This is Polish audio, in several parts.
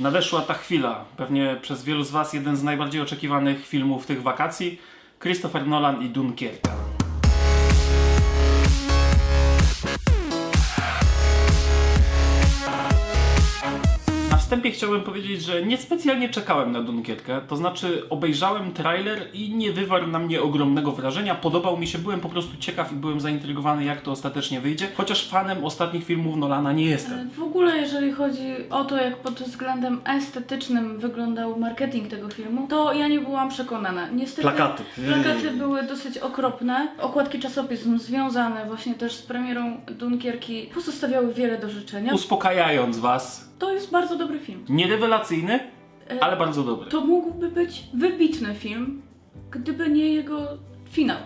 Nadeszła ta chwila, pewnie przez wielu z Was jeden z najbardziej oczekiwanych filmów tych wakacji. Christopher Nolan i Dunkierka. Wstępie chciałbym powiedzieć, że niespecjalnie czekałem na Dunkierkę, to znaczy obejrzałem trailer i nie wywarł na mnie ogromnego wrażenia. Podobał mi się, byłem po prostu ciekaw i byłem zaintrygowany, jak to ostatecznie wyjdzie, chociaż fanem ostatnich filmów Nolana nie jestem. W ogóle, jeżeli chodzi o to, jak pod względem estetycznym wyglądał marketing tego filmu, to ja nie byłam przekonana. Niestety Plakaty. plakaty były dosyć okropne. Okładki czasopism związane właśnie też z premierą Dunkierki pozostawiały wiele do życzenia. Uspokajając Was, To jest bardzo dobry film. nierewelacyjny, ale bardzo dobry. To mógłby być wybitny film, gdyby nie jego finał.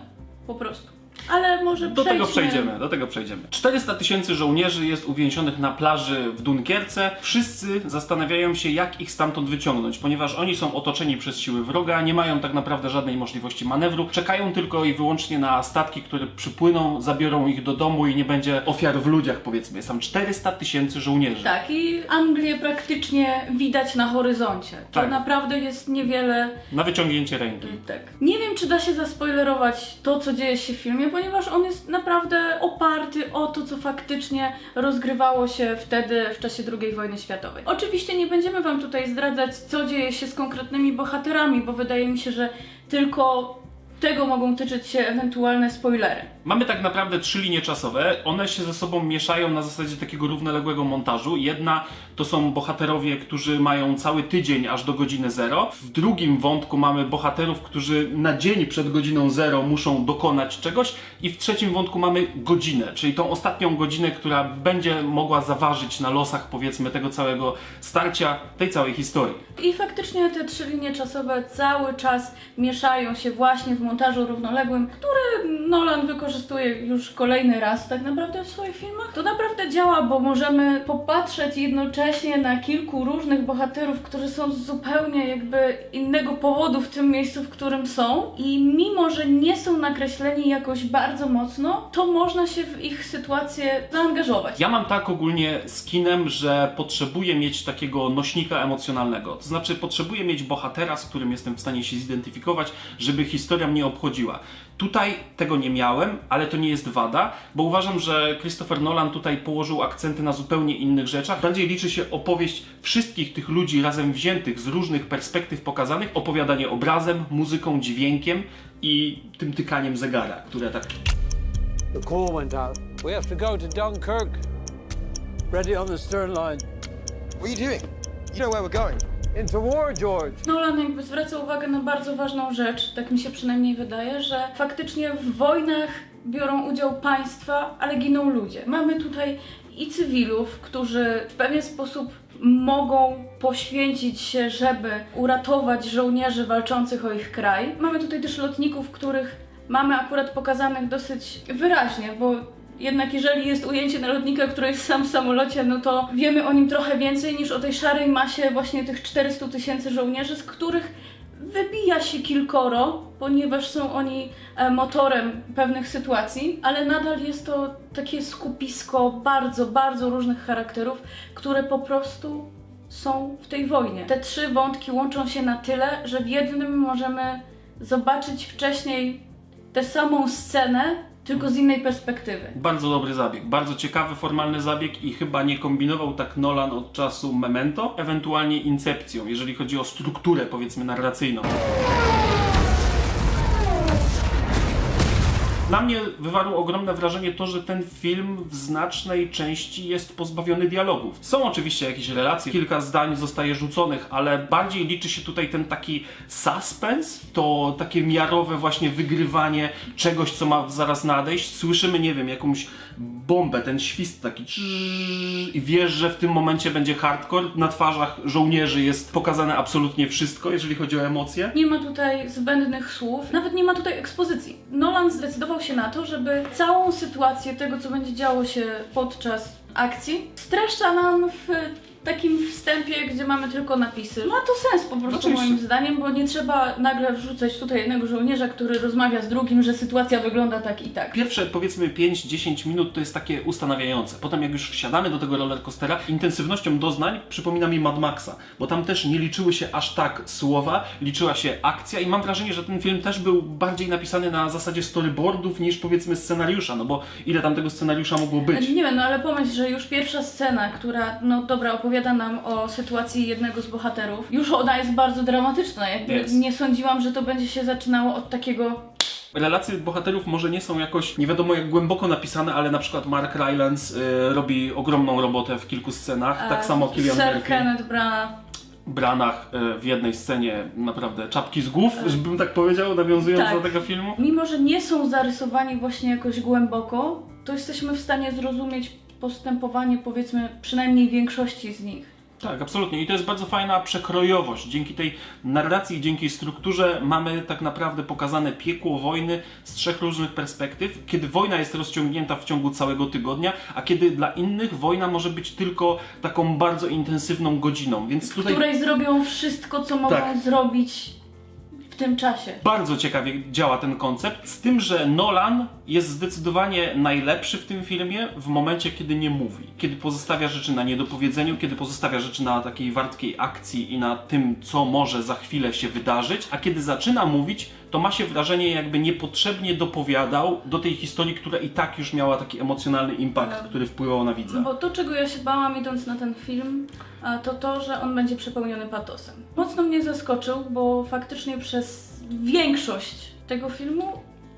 Po prostu. Ale może Do tego przejdziemy, do tego przejdziemy. 400 tysięcy żołnierzy jest uwięzionych na plaży w Dunkierce. Wszyscy zastanawiają się, jak ich stamtąd wyciągnąć, ponieważ oni są otoczeni przez siły wroga, nie mają tak naprawdę żadnej możliwości manewru, czekają tylko i wyłącznie na statki, które przypłyną, zabiorą ich do domu i nie będzie ofiar w ludziach, powiedzmy. Jest tam 400 tysięcy żołnierzy. Tak, i Anglię praktycznie widać na horyzoncie. To Tak. naprawdę jest niewiele. Na wyciągnięcie ręki. Tak. Nie wiem, czy da się zaspoilerować to, co dzieje się w filmie, ponieważ on jest naprawdę oparty o to, co faktycznie rozgrywało się wtedy w czasie II wojny światowej. Oczywiście nie będziemy Wam tutaj zdradzać, co dzieje się z konkretnymi bohaterami, bo wydaje mi się, że tylko tego mogą tyczyć się ewentualne spoilery. Mamy tak naprawdę trzy linie czasowe. One się ze sobą mieszają na zasadzie takiego równoległego montażu. Jedna to są bohaterowie, którzy mają cały tydzień aż do godziny zero. W drugim wątku mamy bohaterów, którzy na dzień przed godziną zero muszą dokonać czegoś. I w trzecim wątku mamy godzinę, czyli tą ostatnią godzinę, która będzie mogła zaważyć na losach, powiedzmy, tego całego starcia, tej całej historii. I faktycznie te trzy linie czasowe cały czas mieszają się właśnie w montażu równoległym, który Nolan wykorzystuje już kolejny raz tak naprawdę w swoich filmach. To naprawdę działa, bo możemy popatrzeć jednocześnie na kilku różnych bohaterów, którzy są z zupełnie jakby innego powodu w tym miejscu, w którym są i mimo, że nie są nakreśleni jakoś bardzo mocno, to można się w ich sytuację zaangażować. Ja mam tak ogólnie z kinem, że potrzebuję mieć takiego nośnika emocjonalnego. To znaczy, potrzebuję mieć bohatera, z którym jestem w stanie się zidentyfikować, żeby historia mnie obchodziła. Tutaj tego nie miałem, ale to nie jest wada, bo uważam, że Christopher Nolan tutaj położył akcenty na zupełnie innych rzeczach. Bardziej liczy się opowieść wszystkich tych ludzi razem wziętych z różnych perspektyw pokazanych, opowiadanie obrazem, muzyką, dźwiękiem i tym tykaniem zegara, które tak The call went out. We have to go to Dunkirk. Ready on the stern line. What are you doing? You know where we're going. Into war, George. Nolan jakby zwraca uwagę na bardzo ważną rzecz, tak mi się przynajmniej wydaje, że faktycznie w wojnach biorą udział państwa, ale giną ludzie. Mamy tutaj i cywilów, którzy w pewien sposób mogą poświęcić się, żeby uratować żołnierzy walczących o ich kraj. Mamy tutaj też lotników, których mamy akurat pokazanych dosyć wyraźnie, bo jednak jeżeli jest ujęcie na lotnika, który jest sam w samolocie, no to wiemy o nim trochę więcej niż o tej szarej masie właśnie tych 400 tysięcy żołnierzy, z których wybija się kilkoro, ponieważ są oni e, motorem pewnych sytuacji, ale nadal jest to takie skupisko bardzo, bardzo różnych charakterów, które po prostu są w tej wojnie. Te trzy wątki łączą się na tyle, że w jednym możemy zobaczyć wcześniej tę samą scenę, tylko z innej perspektywy. Bardzo dobry zabieg, bardzo ciekawy formalny zabieg i chyba nie kombinował tak Nolan od czasu Memento, ewentualnie Incepcją, jeżeli chodzi o strukturę powiedzmy narracyjną. Na mnie wywarło ogromne wrażenie to, że ten film w znacznej części jest pozbawiony dialogów. Są oczywiście jakieś relacje, kilka zdań zostaje rzuconych, ale bardziej liczy się tutaj ten taki suspens, to takie miarowe właśnie wygrywanie czegoś, co ma zaraz nadejść. Słyszymy, nie wiem, jakąś bombę, ten świst taki i wiesz, że w tym momencie będzie hardcore. Na twarzach żołnierzy jest pokazane absolutnie wszystko, jeżeli chodzi o emocje. Nie ma tutaj zbędnych słów, nawet nie ma tutaj ekspozycji. Nolan zdecydował się na to, żeby całą sytuację tego, co będzie działo się podczas akcji, streszcza nam w takim wstępie, gdzie mamy tylko napisy. Ma to sens po prostu Oczywiście. moim zdaniem, bo nie trzeba nagle wrzucać tutaj jednego żołnierza, który rozmawia z drugim, że sytuacja wygląda tak i tak. Pierwsze powiedzmy 5-10 minut to jest takie ustanawiające. Potem jak już wsiadamy do tego rollercoastera, intensywnością doznań przypomina mi Mad Maxa, bo tam też nie liczyły się aż tak słowa, liczyła się akcja i mam wrażenie, że ten film też był bardziej napisany na zasadzie storyboardów niż powiedzmy scenariusza, no bo ile tam tego scenariusza mogło być? Nie wiem, no ale pomyśl, że już pierwsza scena, która, no dobra, opowiada nam o sytuacji jednego z bohaterów, już ona jest bardzo dramatyczna. Jakby Jest. nie sądziłam, że to będzie się zaczynało od takiego Relacje bohaterów może nie są jakoś nie wiadomo jak głęboko napisane, ale na przykład Mark Rylance y, robi ogromną robotę w kilku scenach, tak e, samo Killian Sir Murphy. Kenneth Branagh. Branach y, w jednej scenie naprawdę czapki z głów, żebym tak powiedział, nawiązując Tak. do tego filmu. Mimo, że nie są zarysowani właśnie jakoś głęboko, to jesteśmy w stanie zrozumieć postępowanie, powiedzmy, przynajmniej większości z nich. Tak, absolutnie. I to jest bardzo fajna przekrojowość. Dzięki tej narracji, dzięki strukturze mamy tak naprawdę pokazane piekło wojny z trzech różnych perspektyw. Kiedy wojna jest rozciągnięta w ciągu całego tygodnia, a kiedy dla innych wojna może być tylko taką bardzo intensywną godziną. Więc W tutaj której zrobią wszystko, co mogą Tak. zrobić w tym czasie. bardzo ciekawie działa ten koncept. Z tym, że Nolan jest zdecydowanie najlepszy w tym filmie w momencie, kiedy nie mówi. Kiedy pozostawia rzeczy na niedopowiedzeniu, kiedy pozostawia rzeczy na takiej wartkiej akcji i na tym, co może za chwilę się wydarzyć, a kiedy zaczyna mówić, to ma się wrażenie, jakby niepotrzebnie dopowiadał do tej historii, która i tak już miała taki emocjonalny impact, Tak. który wpływał na widza. Bo to, czego ja się bałam idąc na ten film, to to, że on będzie przepełniony patosem. Mocno mnie zaskoczył, bo faktycznie przez większość tego filmu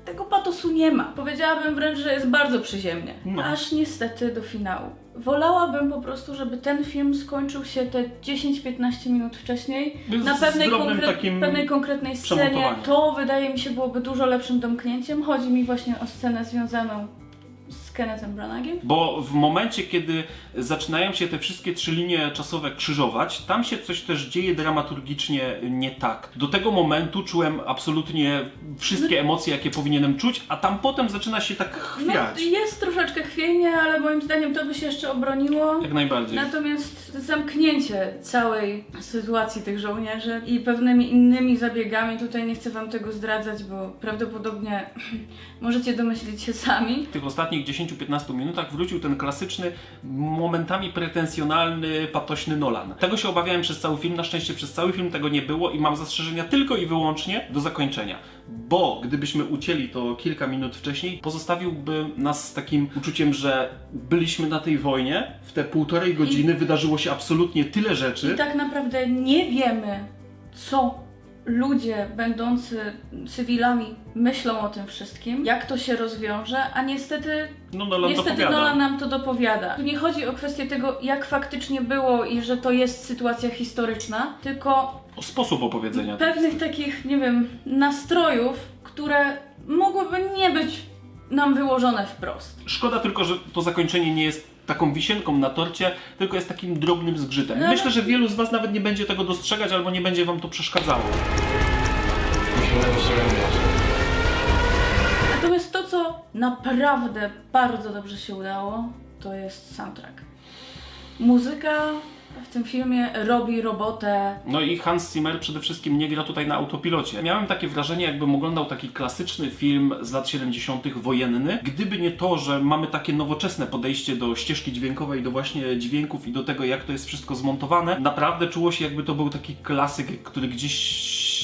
tego patosu nie ma. Powiedziałabym wręcz, że jest bardzo przyziemnie. No. Aż niestety do finału. Wolałabym po prostu, żeby ten film skończył się te 10-15 minut wcześniej. Na pewnej, drobnym konkre- takim pewnej konkretnej scenie. przemontowaniem. To wydaje mi się byłoby dużo lepszym domknięciem. Chodzi mi właśnie o scenę związaną Kennethem Branaghem. Bo w momencie, kiedy zaczynają się te wszystkie trzy linie czasowe krzyżować, tam się coś też dzieje dramaturgicznie nie tak. Do tego momentu czułem absolutnie wszystkie emocje, jakie powinienem czuć, a tam potem zaczyna się tak chwiać. No, jest troszeczkę chwiejnie, ale moim zdaniem to by się jeszcze obroniło. Jak najbardziej. Natomiast zamknięcie całej sytuacji tych żołnierzy i pewnymi innymi zabiegami, tutaj nie chcę wam tego zdradzać, bo prawdopodobnie możecie domyślić się sami. Tych ostatnich 10-15 minutach wrócił ten klasyczny, momentami pretensjonalny, patośny Nolan. Tego się obawiałem przez cały film, na szczęście przez cały film tego nie było i mam zastrzeżenia tylko i wyłącznie do zakończenia. Bo gdybyśmy ucięli to kilka minut wcześniej, pozostawiłby nas z takim uczuciem, że byliśmy na tej wojnie, w te półtorej godziny wydarzyło się absolutnie tyle rzeczy. I tak naprawdę nie wiemy, co ludzie będący cywilami myślą o tym wszystkim, jak to się rozwiąże, a niestety No Nolan Niestety dopowiada. Nolan nam to dopowiada. Tu nie chodzi o kwestię tego, jak faktycznie było i że to jest sytuacja historyczna, tylko O sposób opowiedzenia. pewnych takich, nie wiem, nastrojów, które mogłyby nie być nam wyłożone wprost. Szkoda tylko, że to zakończenie nie jest taką wisienką na torcie, tylko jest takim drobnym zgrzytem. No, Myślę, ale- że wielu z Was nawet nie będzie tego dostrzegać albo nie będzie Wam to przeszkadzało. Natomiast to, co naprawdę bardzo dobrze się udało, to jest soundtrack. Muzyka w tym filmie robi robotę No i Hans Zimmer przede wszystkim nie gra tutaj na autopilocie. Miałem takie wrażenie, jakbym oglądał taki klasyczny film z lat 70. wojenny, gdyby nie to, że mamy takie nowoczesne podejście do ścieżki dźwiękowej, do właśnie dźwięków i do tego, jak to jest wszystko zmontowane. Naprawdę czuło się, jakby to był taki klasyk, który gdzieś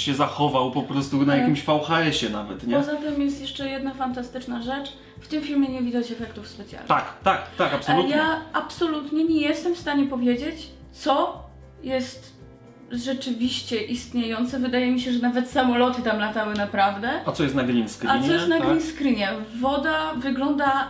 się zachował po prostu na Tak. jakimś VHS-ie nawet, nie? Poza tym jest jeszcze jedna fantastyczna rzecz. W tym filmie nie widać efektów specjalnych. Tak, tak, tak, Ale absolutnie. ja absolutnie nie jestem w stanie powiedzieć, co jest rzeczywiście istniejące. Wydaje mi się, że nawet samoloty tam latały naprawdę. A co jest na green A screenie? co jest na tak? green screenie? Woda wygląda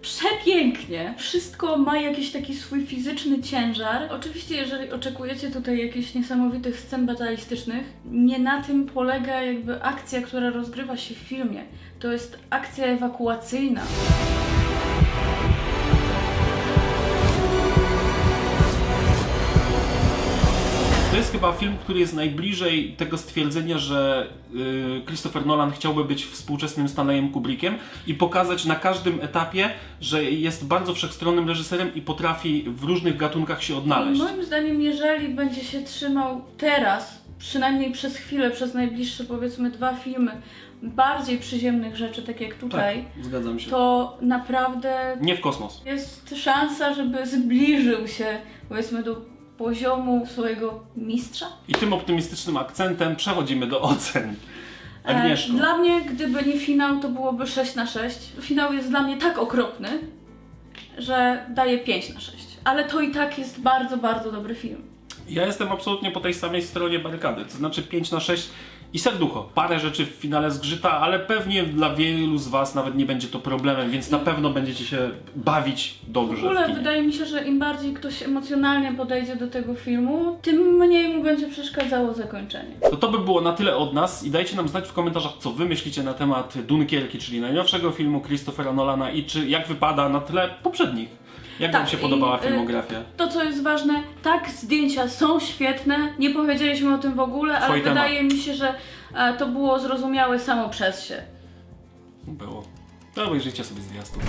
przepięknie. Wszystko ma jakiś taki swój fizyczny ciężar. Oczywiście, jeżeli oczekujecie tutaj jakichś niesamowitych scen batalistycznych, nie na tym polega jakby akcja, która rozgrywa się w filmie. To jest akcja ewakuacyjna. Chyba film, który jest najbliżej tego stwierdzenia, że y, Christopher Nolan chciałby być współczesnym Stanleyem Kubrickiem i pokazać na każdym etapie, że jest bardzo wszechstronnym reżyserem i potrafi w różnych gatunkach się odnaleźć. moim zdaniem, jeżeli będzie się trzymał teraz, przynajmniej przez chwilę, przez najbliższe powiedzmy dwa filmy, bardziej przyziemnych rzeczy, tak jak tutaj, Tak, zgadzam się. to naprawdę Nie w kosmos. jest szansa, żeby zbliżył się powiedzmy do poziomu swojego mistrza. I tym optymistycznym akcentem przechodzimy do ocen. E, Agnieszko. Dla mnie, gdyby nie finał, to byłoby 6 na 6. Finał jest dla mnie tak okropny, że daję 5 na 6. Ale to i tak jest bardzo, bardzo dobry film. Ja jestem absolutnie po tej samej stronie barykady, to znaczy 5 na 6 i serducho. Parę rzeczy w finale zgrzyta, ale pewnie dla wielu z Was nawet nie będzie to problemem, więc na pewno będziecie się bawić W dobrze. ogóle kinie. wydaje mi się, że im bardziej ktoś emocjonalnie podejdzie do tego filmu, tym mniej mu będzie przeszkadzało zakończenie. To to by było na tyle od nas i dajcie nam znać w komentarzach, co Wy myślicie na temat Dunkierki, czyli najnowszego filmu Christophera Nolana i czy jak wypada na tle poprzednich. Jak Wam Tak, się i, podobała y, filmografia? To, co jest ważne, tak, zdjęcia są świetne, nie powiedzieliśmy o tym w ogóle, ale Twój temat. wydaje mi się, że e, to było zrozumiałe samo przez się. Było. No obejrzyjcie sobie zwiastun.